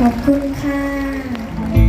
ขอบคุณค่ะ